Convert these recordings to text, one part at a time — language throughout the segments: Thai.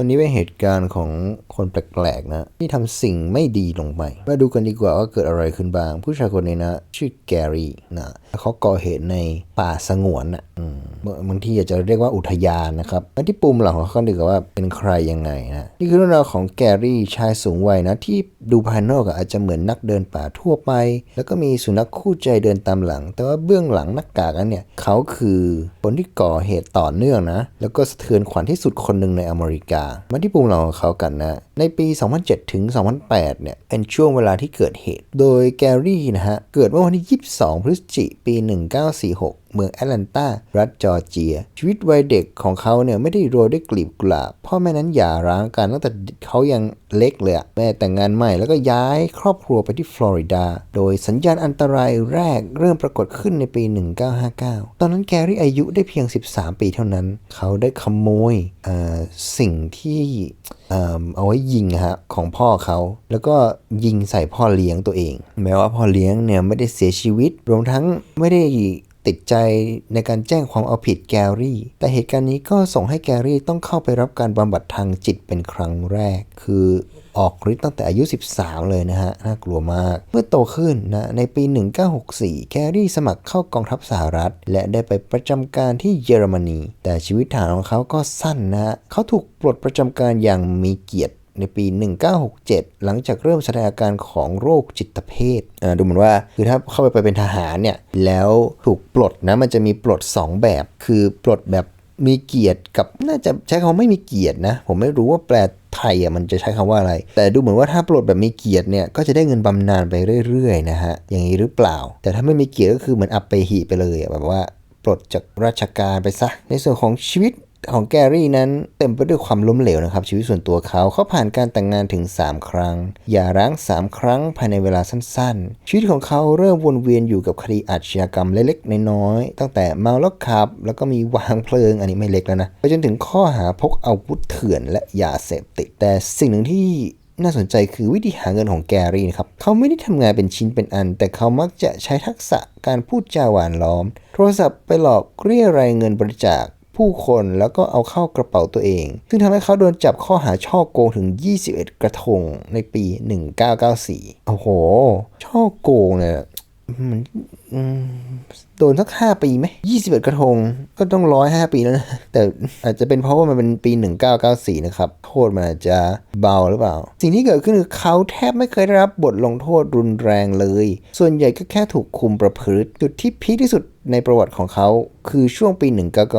วันนี้เป็นเหตุการณ์ของคนแปลกๆนะ ที่ทำสิ่งไม่ดีลงไปมาดูกันดีกว่าว่าเกิดอะไรขึ้นบ้าง ผู้ชายคนนี้นะ ชื่อแกรี่นะเขาก่อเหตุในป่าสงวนนะอืมบางทีอาจจะเรียกว่าอุทยานนะครับมาที่ปุ่มหลังของเขาดีกว่าว่าเป็นใครยังไงนะนี่คือเรื่องราวของแกรี่ชายสูงวัยนะ ที่ดูภายนอกอะอาจจะเหมือนนักเดินป่าทั่วไป แล้วก็มีสุนัขคู่ใจเดินตามหลัง แต่ว่าเบื้องหลังหน้ากากนั้นเนี่ยเขาคือคนที่ก่อเหตุต่อเนื่องนะแล้วก็สะเทือนขวัญที่สุดคนหนึ่งในอเมริกามาที่ปุ่มหลังของเขากันนะ ในปี 2007 ถึง 2008 เนี่ย เป็นช่วงเวลาที่เกิดเหตุ โดยแกรี่นะฮะ เกิดเมื่อวันที่ 22 พฤศจิกายนปี 1946เมืองแอตแลนตารัฐจอร์เจีย ชีวิตวัยเด็กของเขาเนี่ยไม่ได้โรยด้วยกลีบกุหลาบพ่อแม่นั้นหย่าร้างกันตั้งแต่เขายังเล็กเลยแม่แต่งงานใหม่แล้วก็ย้ายครอบครัวไปที่ฟลอริดา โดยสัญญาณอันตรายแรกเริ่มปรากฏขึ้นในปี 1959 ตอนนั้นแกรี่อายุได้เพียง 13 ปีเท่านั้น เขาได้ขโมยสิ่งที่เอาไว้ยิงฮะของพ่อเขา แล้วก็ยิงใส่พ่อเลี้ยงตัวเอง แม้ว่าพ่อเลี้ยงเนี่ยไม่ได้เสียชีวิตรวมทั้งไม่ได้ ติดใจในการแจ้งความเอาผิดแกรี่ แต่เหตุการณ์นี้ก็ส่งให้แกรี่ต้องเข้าไปรับการบำบัดทางจิตเป็นครั้งแรก คือออกฤทธิ์ตั้งแต่อายุ 13 เลยนะฮะ น่ากลัวมาก เมื่อโตขึ้นนะ ในปี 1964 แกรี่สมัครเข้ากองทัพสหรัฐ และได้ไปประจำการที่เยอรมนี แต่ชีวิตฐานของเขาก็สั้นนะฮะ เขาถูกปลดประจำการอย่างมีเกียรติ ในปี 1967 หลังจากเริ่มแสดงอาการของโรคจิตเภทอ่าดูเหมือนว่าคือถ้าเข้าไปไปเป็นทหารเนี่ยแล้วถูกปลดนะมันจะมีปลด 2 แบบ คือปลดแบบมีเกียรติกับน่าจะใช้คำว่าไม่มีเกียรตินะ ผมไม่รู้ว่าแปลไทยอะมันจะใช้คำว่าอะไร แต่ดูเหมือนว่าถ้าปลดแบบมีเกียรติเนี่ยก็จะได้เงินบำนาญไปเรื่อยๆนะฮะอย่างนี้หรือเปล่า แต่ถ้าไม่มีเกียรติก็คือเหมือนอัปเปหิไปเลยแบบว่าปลดจากราชการไปซะในส่วนของชีวิต ของแกรี่นั้นเต็มไปด้วยความล้มเหลวนะครับ ชีวิตส่วนตัวเขาเขาผ่านการแต่งงานถึง 3 ครั้งอย่าร้าง 3 ครั้งภายในเวลาสั้นๆ ชีวิตของเขาเริ่มวนเวียนอยู่กับคดีอาชญากรรมเล็กๆน้อยๆตั้งแต่เมาแล้วขับ แล้วก็มีวางเพลิงอันนี้ไม่เล็กแล้วนะไปจนถึงข้อหาพกอาวุธเถื่อนและยาเสพติด แต่สิ่งหนึ่งที่น่าสนใจคือวิธีหาเงินของแกรี่นะครับ เขาไม่ได้ทำงานเป็นชิ้นเป็นอัน แต่เขามักจะใช้ทักษะการพูดจาหวานล้อม โทรศัพท์ไปหลอกเรียรายเงินบริจาค ผู้คนแล้วก็เอาเข้ากระเป๋าตัวเอง ซึ่งทำให้เขาโดนจับข้อหาช่อโกงถึง 21 กระทงในปี 1994 โอ้โห ช่อโกงเนี่ยมันโดนสัก5ปีไหม21กระทงก็ต้องร้อยห้าปีแล้วนะ แต่อาจจะเป็นเพราะว่ามันเป็นปี1994นะครับ โทษมันอาจจะเบาหรือเปล่า สิ่งที่เกิดขึ้นคือเขาแทบไม่เคยได้รับบทลงโทษรุนแรงเลย ส่วนใหญ่ก็แค่ถูกคุมประพฤติ จุดที่พีคที่สุด ในประวัติของเขา คือช่วงปี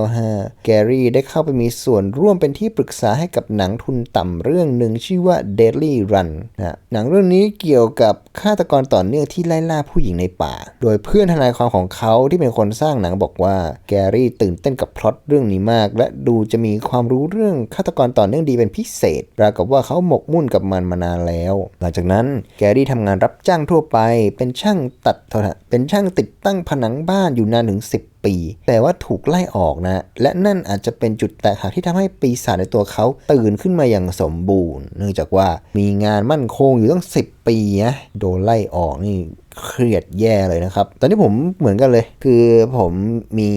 1995 แกรี่ได้เข้าไปมีส่วนร่วมเป็นที่ปรึกษาให้กับหนังทุนต่ำเรื่องหนึ่งชื่อว่า Deadly Run นะหนังเรื่องนี้เกี่ยวกับฆาตกรต่อเนื่องที่ไล่ล่าผู้หญิงในป่า โดยเพื่อนทนายความของเขาที่เป็นคนสร้างหนังบอกว่าแกรี่ตื่นเต้นกับพล็อตเรื่องนี้มาก และดูจะมีความรู้เรื่องฆาตกรต่อเนื่องดีเป็นพิเศษราวกับว่าเขาหมกมุ่นกับมันมานานแล้ว หลังจากนั้นแกรี่ทำงานรับจ้างทั่วไป เป็นช่างตัดโทษนะเป็นช่างติดตั้งผนังบ้านอยู่นานถึง 10 ปี แต่ว่าถูกไล่ออกนะ และนั่นอาจจะเป็นจุดแตกหักที่ทำให้ปีศาจในตัวเขาตื่นขึ้นมาอย่างสมบูรณ์ เนื่องจากว่ามีงานมั่นคงอยู่ตั้ง 10 ปีนะโดนไล่ออกนี่เครียดแย่เลยนะครับ ตอนนี้ผมเหมือนกันเลย คือผมมี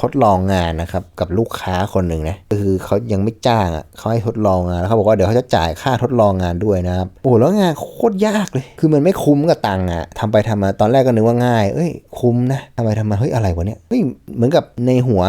ทดลองงานนะครับกับลูกค้าคนหนึ่งนะคือเขายังไม่จ้างอะเขาให้ทดลองงานแล้วเขาบอกว่าเดี๋ยวเขาจะจ่ายค่าทดลองงานด้วยนะครับโอ้โหแล้วงานโคตรยากเลย คือมันไม่คุ้มกับตังค์อะทำไปทำมาตอนแรกก็นึกว่าง่าย เอ้ยคุ้มนะทำไปทำมาเฮ้ยอะไรวะเนี่ยเฮ้ยเหมือนกับในหัว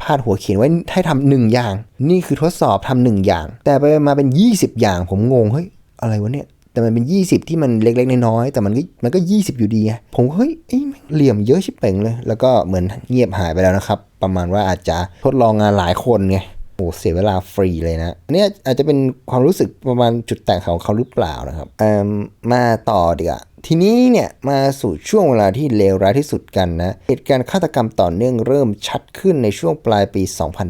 พาดหัวเขียนไว้ให้ทำหนึ่งอย่าง นี่คือทดสอบทำหนึ่งอย่าง แต่ไปมาเป็น 20 อย่างผมงงเฮ้ยอะไรวะเนี่ยแต่มันเป็น 20 ที่มันเล็กๆน้อยๆแต่มันก็มันก็ 20 อยู่ดีไงผมเฮ้ยเอ้ยแม่งเหลี่ยมเยอะชิบเป่งเลย แล้วก็เหมือนเงียบหายไปแล้วนะครับ ประมาณว่าอาจจะทดลองงานหลายคนไงโอ้เสียเวลาฟรีเลยนะอันนี้อาจจะเป็นความรู้สึกประมาณจุดแตกของเขาหรือเปล่านะครับเอ่มมาต่อดีกว่าทีนี้เนี่ยมาสู่ช่วงเวลาที่เลวร้ายที่สุดกันนะ เหตุการณ์ฆาตกรรมต่อเนื่องเริ่มชัดขึ้นในช่วงปลายปี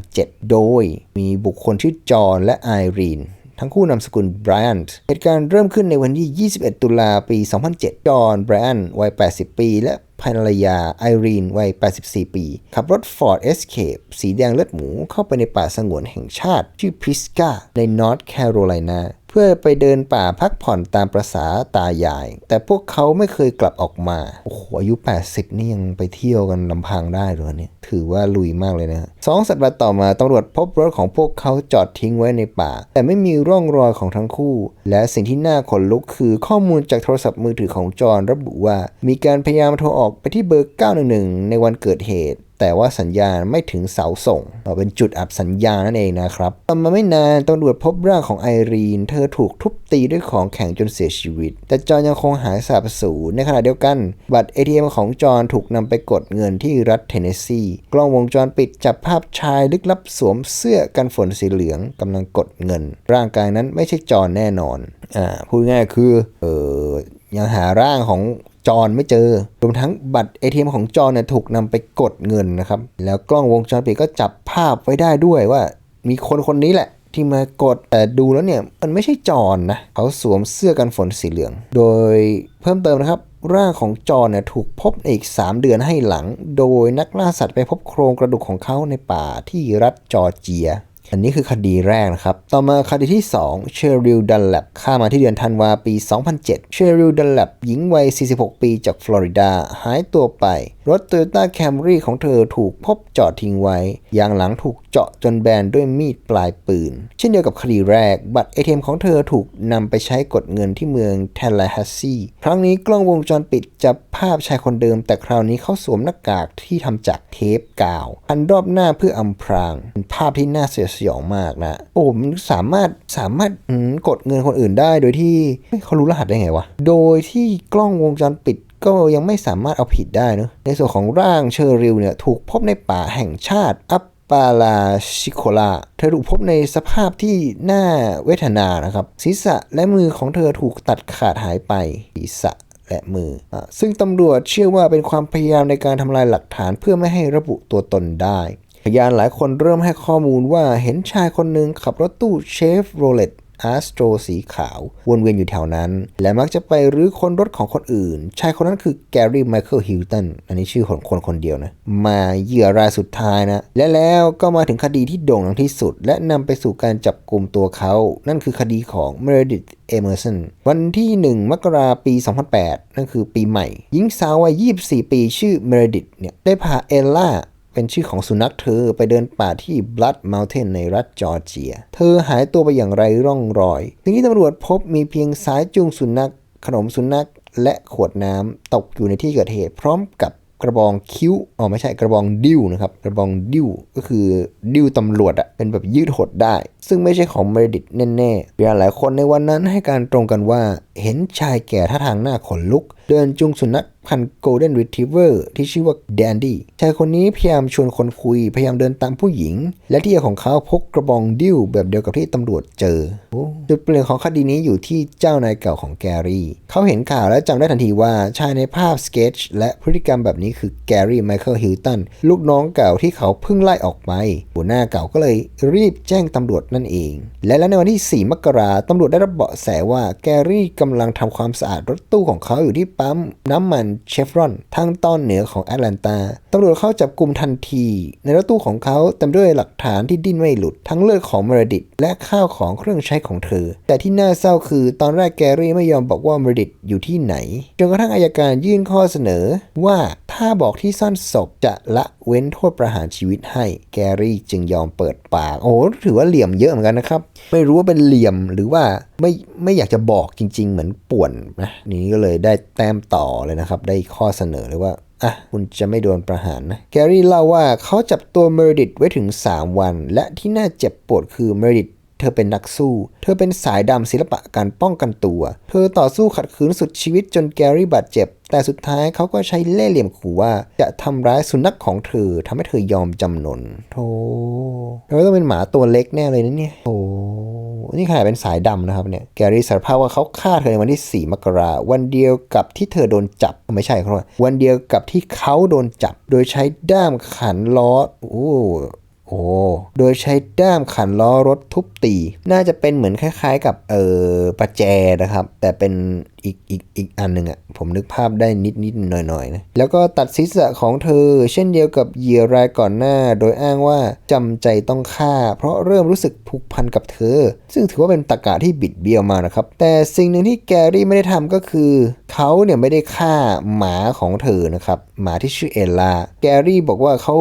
2007 โดยมีบุคคลชื่อจอห์นและไอรีนทั้งคู่นามสกุลไบรอันเหตุการณ์เริ่มขึ้นในวันที่ 21 ตุลาปี 2007 จอห์นไบรอันวัย 80 ปี และ ภรรยาไอรีนวัย 84 ปี ขับรถ Ford Escape สีแดงเลือดหมูเข้าไปในป่าสงวนแห่งชาติ ชื่อพิสกาในนอร์ทแคโรไลนา เพื่อไปเดินป่าพักผ่อนตามประษาตายาย แต่พวกเขาไม่เคยกลับออกมา โอ้โห อายุ 80 นี่ยังไปเที่ยวกันลำพังได้เลยเนี่ย ถือว่าลุยมากเลยนะฮะสองสัปดาห์ต่อมาตำรวจพบรถของพวกเขาจอดทิ้งไว้ในป่า แต่ไม่มีร่องรอยของทั้งคู่ และสิ่งที่น่าขนลุกคือข้อมูลจากโทรศัพท์มือถือของจอห์นระบุว่า มีการพยายามโทรออกไปที่เบอร์ 911 ในวันเกิดเหตุ แต่ว่าสัญญาณไม่ถึงเสาส่งเป็นจุดอับสัญญาณนั่นเองนะครับต่อมาไม่นานตำรวจพบร่างของไอรีน เธอถูกทุบตีด้วยของแข็งจนเสียชีวิต แต่จอนยังคงหายสาบสูญในขณะเดียวกัน บัตร ATM ของจอนถูกนำไปกดเงินที่รัฐเทนเนสซีกล้องวงจรปิดจับภาพชายลึกลับสวมเสื้อกันฝนสีเหลืองกำลังกดเงิน ร่างกายนั้นไม่ใช่จอนแน่นอนอ่าพูดง่ายคือเออยังหาร่างของ จอห์นไม่เจอ รวมทั้งบัตร ATM ของจอห์นเนี่ยถูกนำไปกดเงินนะครับ แล้วกล้องวงจรปิดก็จับภาพไว้ได้ด้วยว่า มีคนคนนี้แหละที่มากดแต่ดูแล้วเนี่ยมันไม่ใช่จอห์นนะเขาสวมเสื้อกันฝนสีเหลือง โดยเพิ่มเติมนะครับ ร่างของจอห์นเนี่ยถูกพบอีก 3 เดือนให้หลัง โดยนักล่าสัตว์ไปพบโครงกระดูกของเขาในป่าที่รัฐจอร์เจีย อันนี้คือคดีแรกนะครับ ต่อมาคดีที่ 2 เชอริลดันแลบฆ่ามาที่เดือนธันวาปี 2007 เชอริลดันแลบหญิงวัย 46 ปีจากฟลอริดา หายตัวไป รถ Toyota Camry ของเธอถูกพบจอดทิ้งไว้ ยางหลังถูกเจาะจนแบนด้วยมีดปลายปืน เช่นเดียวกับคดีแรก บัตร ATM ของเธอถูกนำไปใช้กดเงินที่เมืองเทล l ฮัสซีครั้งนี้กล้องวงจรปิดจับภาพชายคนเดิม แต่คราวนี้เขาสวมหน้ากากที่ทำจากเทปกาวพันรอบหน้าเพื่ออำพรางเป็นภาพที่น่าเสียดสยองมากนะโอ้มันสามารถสามารถกดเงินคนอื่นได้โดยที่เขารู้รหัสได้ไงวะโดยที่กล้องวงจรปิด ก็ยังไม่สามารถเอาผิดได้เนอะในส่วนของร่างเชอริลเนี่ยถูกพบในป่าแห่งชาติอัปปาลาชิโคลา เธอถูกพบในสภาพที่น่าเวทนานะครับ ศีรษะและมือของเธอถูกตัดขาดหายไป ศีรษะและมืออซึ่งตำรวจเชื่อว่าเป็นความพยายามในการทำลายหลักฐานเพื่อไม่ให้ระบุตัวตนได้ พยานหลายคนเริ่มให้ข้อมูลว่าเห็นชายคนหนึ่งขับรถตู้เชฟโรเลต อาสโตรสีขาว วนเวียนอยู่แถวนั้น และมักจะไปรื้อค้นรถของคนอื่น ชายคนนั้นคือแกรี่ไมเคิลฮิลตันอันนี้ชื่อของคนคนเดียวนะ มาเหยื่อรายสุดท้ายนะ และแล้วก็มาถึงคดีที่โด่งดังที่สุด และนำไปสู่การจับกลุ่มตัวเขา นั่นคือคดีของเมเรดิตเอเมอร์สันวันที่ 1 มกราปี 2008 นั่นคือปีใหม่ หญิงสาววัย 24 ปีชื่อเมเรดิตเนี่ยได้พาเอลล่า เป็นชื่อของสุนัขเธอไปเดินป่าที่ Blood Mountain ในรัฐจอร์เจีย เธอหายตัวไปอย่างไรร่องรอยสิ่งที่ตำรวจพบมีเพียงสายจูงสุนัข ขนมสุนัข และขวดน้ำตกอยู่ในที่เกิดเหตุ พร้อมกับกระบองคิ้ว อ๋อไม่ใช่กระบองดิ้วนะครับ กระบองดิ้วก็คือดิ้วตำรวจอะเป็นแบบยืดหดได้ ซึ่งไม่ใช่ของเมรดิตแน่ๆพยานหลายคนในวันนั้นให้การตรงกันว่า เห็นชายแก่ท่าทางหน้าขนลุก เดินจูงสุนัข พันธุ์ Golden Retriever ที่ชื่อว่าแดนดี้ชายคนนี้พยายามชวนคนคุย พยายามเดินตามผู้หญิง และที่ของเขาพกกระบองดิ้วแบบเดียวกับที่ตำรวจเจอ จุดเปลี่ยนของคดีนี้อยู่ที่เจ้านายเก่าของแกรี่ เขาเห็นข่าวและจำได้ทันทีว่าชายในภาพสเกจและพฤติกรรมแบบนี้คือแกรี่ไมเคิลฮิลตันลูกน้องเก่าที่เขาเพิ่งไล่ออกไป หัวหน้าเก่าก็เลยรีบแจ้งตำรวจนั่นเอง และแล้วในวันที่ 4 มกราตำรวจได้รับเบาะแสว่าแกรี่กำลังทำความสะอาดรถตู้ของเขาอยู่ที่ปั๊มน้ำมันเชฟรอนทางตอนเหนือของแอตแลนตาตำรวจเข้าจับกลุ่มทันที ในรถตู้ของเขาเต็มด้วยหลักฐานที่ดิ้นไม่หลุด ทั้งเลือดของเมรดิตและข้าวของเครื่องใช้ของเธอ แต่ที่น่าเศร้าคือตอนแรกแกรี่ไม่ยอมบอกว่าเมรดิตอยู่ที่ไหน จนกระทั่งอายการยื่นข้อเสนอว่าถ้าบอกที่ซ่อนศพจะละเว้นโทษประหารชีวิตให้แกรี่จึงยอมเปิดปาก โอ้ถือว่าเหลี่ยมเยอะเหมือนกันนะครับ ไม่รู้ว่าเป็นเหลี่ยมหรือว่า ไม่ไม่อยากจะบอกจริง ๆ เหมือนป่วนนะนี่ก็เลยได้แต้มต่อเลยนะครับ ได้ข้อเสนอเลยว่าอะคุณจะไม่โดนประหารนะ แกรี่เล่าว่าเขาจับตัวเมอริดิตไว้ถึง 3 วัน และที่น่าเจ็บปวดคือเมอริดิต เธอเป็นนักสู้ เธอเป็นสายดำศิลปะการป้องกันตัว เธอต่อสู้ขัดขืนสุดชีวิตจนแกรี่บาดเจ็บ แต่สุดท้ายเขาก็ใช้เล่ห์เหลี่ยมขู่ว่า จะทำร้ายสุนัขของเธอทำให้เธอยอมจำนนโธ่เธอต้องเป็นหมาตัวเล็กแน่เลยนะเนี่ยโธ่นี่ขนาดเป็นสายดำนะครับเนี่ย แกรี่สารภาพว่าเขาฆ่าเธอในวันที่ 4 มกราวันเดียวกับที่เธอโดนจับ ไม่ใช่ครับวันเดียวกับที่เขาโดนจับ โดยใช้ด้ามขันล้อ โอ้ โอ้โดยใช้ด้ามขันล้อรถทุบตี น่าจะเป็นเหมือนคล้าย ๆ กับเออประแจนะครับ แต่เป็นอีกอีกอีกอันหนึ่งอะ่ะ ผมนึกภาพได้นิดนิดๆหน่อยๆนะแล้วก็ตัดศีรษะของเธอ เช่นเดียวกับเหยื่อรายก่อนหน้า โดยอ้างว่าจำใจต้องฆ่า เพราะเริ่มรู้สึกผูกพันกับเธอ ซึ่งถือว่าเป็นตรกกะที่บิดเบี้ยวมานะครับ แต่สิ่งหนึ่งที่แกรี่ไม่ได้ทำก็คือ เขาเนี่ยไม่ได้ฆ่าหมาของเธอนะครับหมาที่ชื่อเอลลาแกรี่บอกว่าเขา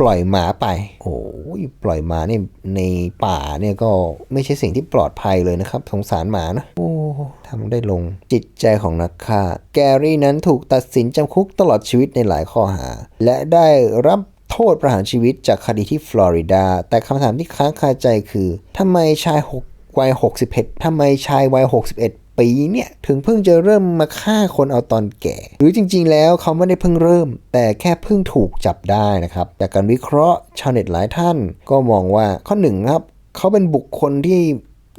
ปล่อยหมาไป โอ้ยปล่อยหมาเนี่ยในป่าเนี่ยก็ไม่ใช่สิ่งที่ปลอดภัยเลยนะครับ สงสารหมานะ โอ้ทำได้ลงจิตใจของนักฆ่า แกรี่นั้นถูกตัดสินจำคุกตลอดชีวิตในหลายข้อหา และได้รับโทษประหารชีวิตจากคดีที่ฟลอริดา แต่คำถามที่ค้างคาใจคือทำไมชายหกวัย 61ทำไมชายวัย 61 ปีเนี่ยถึงเพิ่งจะเริ่มมาฆ่าคนเอาตอนแก่ หรือจริงๆแล้วเขาไม่ได้เพิ่งเริ่ม แต่แค่เพิ่งถูกจับได้นะครับจากการวิเคราะห์ชาวเน็ตหลายท่านก็มองว่าข้อหนึ่งครับเขาเป็นบุคคลที่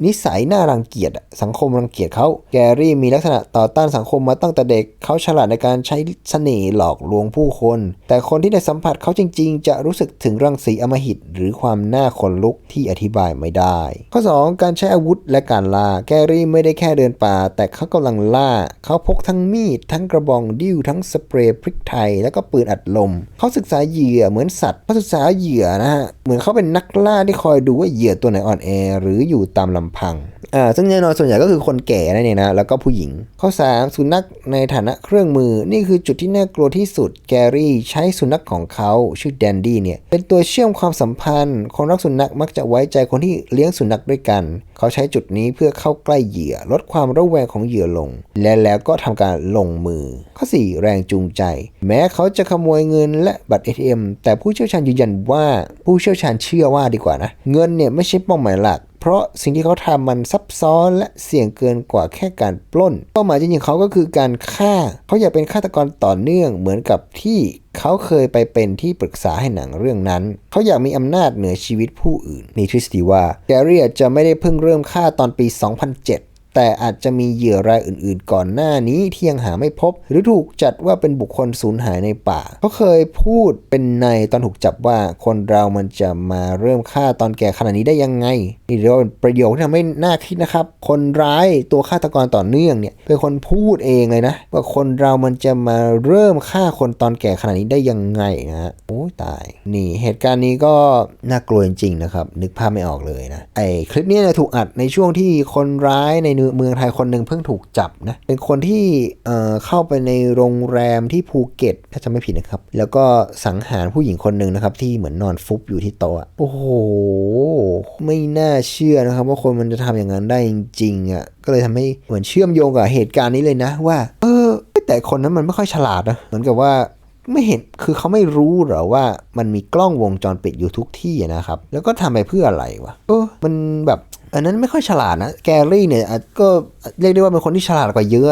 นิสัยน่ารังเกียจสังคมรังเกียจเขาแกรี่มีลักษณะต่อต้านสังคมมาตั้งแต่เด็กเขาฉลาดในการใช้เสน่ห์หลอกลวงผู้คน แต่คนที่ได้สัมผัสเขาจริง ๆ จะรู้สึกถึงรังสีอมหิต หรือความน่าขนลุกที่อธิบายไม่ได้ ข้อ 2 การใช้อาวุธและการล่าแกรี่ไม่ได้แค่เดินป่า แต่เขากำลังล่า เขาพกทั้งมีด ทั้งกระบองดิ้วทั้งสเปรย์พริกไทย แล้วก็ปืนอัดลม เขาศึกษาเหยื่อเหมือนสัตว์เขาศึกษาเหยื่อนะฮะเหมือนเขาเป็นนักล่าที่คอยดูว่าเหยื่อตัวไหนอ่อนแอหรืออยู่ตามลำพังอ่าซึ่งแน่นอนส่วนใหญ่ก็คือคนแก่นั่นเองนะแล้วก็ผู้หญิง ข้อ 3 สุนัขในฐานะเครื่องมือ นี่คือจุดที่น่ากลัวที่สุดแกรี่ใช้สุนัขของเขาชื่อแดนดี้เนี่ยเป็นตัวเชื่อมความสัมพันธ์ คนรักสุนัขมักจะไว้ใจคนที่เลี้ยงสุนัขด้วยกัน เขาใช้จุดนี้เพื่อเข้าใกล้เหยื่อ ลดความระแวงของเหยื่อลง และแล้วก็ทำการลงมือ ข้อ 4 แรงจูงใจ แม้เขาจะขโมยเงินและบัตร ATM แต่ผู้เชี่ยวชาญยืนยันว่าผู้เชี่ยวชาญเชื่อว่าดีกว่านะเงินเนี่ยไม่ใช่เป้าหมายหลัก เพราะสิ่งที่เขาทำมันซับซ้อนและเสี่ยงเกินกว่าแค่การปล้น เป้าหมายจริงๆเขาก็คือการฆ่า เขาอยากเป็นฆาตกรต่อเนื่องเหมือนกับที่เขาเคยไปเป็นที่ปรึกษาให้หนังเรื่องนั้น เขาอยากมีอำนาจเหนือชีวิตผู้อื่น มีทฤษฎีว่าแกรี่จะไม่ได้เพิ่งเริ่มฆ่าตอนปี 2007 แต่อาจจะมีเหยื่อรายอื่นๆ ก่อนหน้านี้ที่ยังหาไม่พบ หรือถูกจัดว่าเป็นบุคคลสูญหายในป่า เขาเคยพูดเป็นในตอนถูกจับว่าคนเรามันจะมาเริ่มฆ่าตอนแก่ขนาดนี้ได้ยังไงนี่เรียกว่าประโยคที่ทำให้น่าคิดนะครับ คนร้ายตัวฆาตกรต่อเนื่องเนี่ยเป็นคนพูดเองเลยนะ ว่าคนเรามันจะมาเริ่มฆ่าคนตอนแก่ขนาดนี้ได้ยังไงนะฮะโอ้ตาย นี่เหตุการณ์นี้ก็น่ากลัวจริงๆนะครับ นึกภาพไม่ออกเลยนะไอคลิปนี้นี่ยถูกอัดในช่วงที่คนร้ายในเมืองไทยคนหนึ่งเพิ่งถูกจับนะ เป็นคนที่เอ่อเข้าไปในโรงแรมที่ภูเก็ตถ้าจะไม่ผิดนะครับ แล้วก็สังหารผู้หญิงคนหนึ่งนะครับ ที่เหมือนนอนฟุบอยู่ที่โต๊ะโอ้โห ไม่น่าเชื่อนะครับ ว่าคนมันจะทำอย่างนั้นได้จริงๆอะก็เลยทำให้เหมือนเชื่อมโยงกับเหตุการณ์นี้เลยนะ ว่า เออ แต่คนนั้นมันไม่ค่อยฉลาดนะเหมือนกับว่าไม่เห็น คือเขาไม่รู้หรอว่ามันมีกล้องวงจรปิดอยู่ทุกที่นะครับ แล้วก็ทำไปเพื่ออะไรวะ เออ มันแบบ อันนั้นไม่ค่อยฉลาดนะแกรี่เนี่ยก็เรียกได้ว่าเป็นคนที่ฉลาดกว่าเยอะ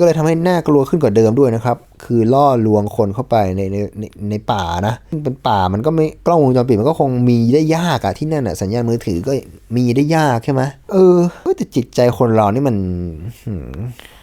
ก็เลยทำให้หน่ากลัวขึ้นกว่าเดิมด้วยนะครับ คือล่อลวงคนเข้าไปในในในในป่านะเป็นป่ามันก็ไม่กล้องวงจรปิดมันก็คงมีได้ยากอะที่นั่นอะสัญญาณมือถือก็มีได้ยากใช่ไหมเออแต่จิตใจคนเรานี่มันหืม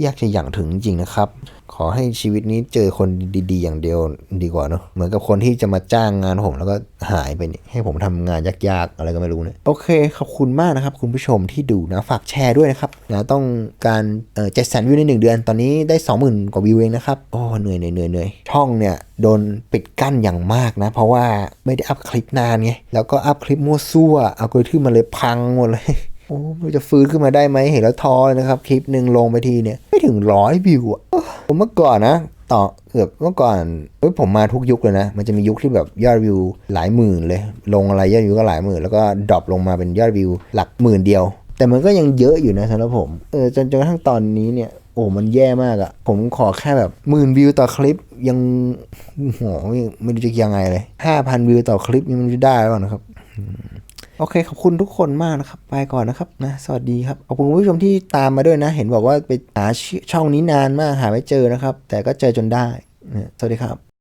ยากจะอย่างถึงจริงนะครับ ขอให้ชีวิตนี้เจอคนดีๆ อย่างเดียวดีกว่าเนอะเหมือนกับคนที่จะมาจ้างงานผมแล้วก็หายไปนี่ให้ผมทำงานยากๆ อะไรก็ไม่รู้เนี่ยโอเค ขอบคุณมากนะครับ คุณผู้ชมที่ดูนะฝากแชร์ด้วยนะครับนะต้องการเอ่อเจ็ดแสนวิวในหนึ่งเดือนตอนนี้ได้สองหมื่นกว่าวิวเองนะครับโอ้เหนื่อยเหนื่อยเหนื่อยช่องเนี่ยโดนปิดกั้นอย่างมากนะ เพราะว่าไม่ได้อัพคลิปนานไงแล้วก็อัพคลิปมั่วซั่วเอัลกอริทึมมันเลยพังหมดเลย โอ้ไม่รู้จะฟื้นขึ้นมาได้ไหมเห็นแล้วท้อเลยนะครับ คลิปหนึ่งลงไปทีเนี่ย ไม่ถึงร้อยวิวอะผมเมื่อก่อนนะ ต่อเกือบเมื่อก่อนเฮ้ยผมมาทุกยุคเลยนะ มันจะมียุคที่แบบยอดวิวหลายหมื่นเลย ลงอะไรยอดวิวก็หลายหมื่น แล้วก็ดรอปลงมาเป็นยอดวิวหลักหมื่นเดียว แต่มันก็ยังเยอะอยู่นะสำหรับผมเออจนจนกระทั่งตอนนี้เนี่ยโอ้มันแย่มากอะผมขอแค่แบบหมื่นวิวต่อคลิปยังโหไม่รู้จะยังไงเลยห้าพันวิวต่อคลิปนี่มันจะได้หรือเปล่านะครับ โอเคขอบคุณทุกคนมากนะครับ ไปก่อนนะครับนะ สวัสดีครับ ขอบคุณผู้ชมที่ตามมาด้วยนะ เห็นบอกว่าไปหาช่องนี้นานมากหาไม่เจอนะครับ แต่ก็เจอจนได้นะสวัสดีครับ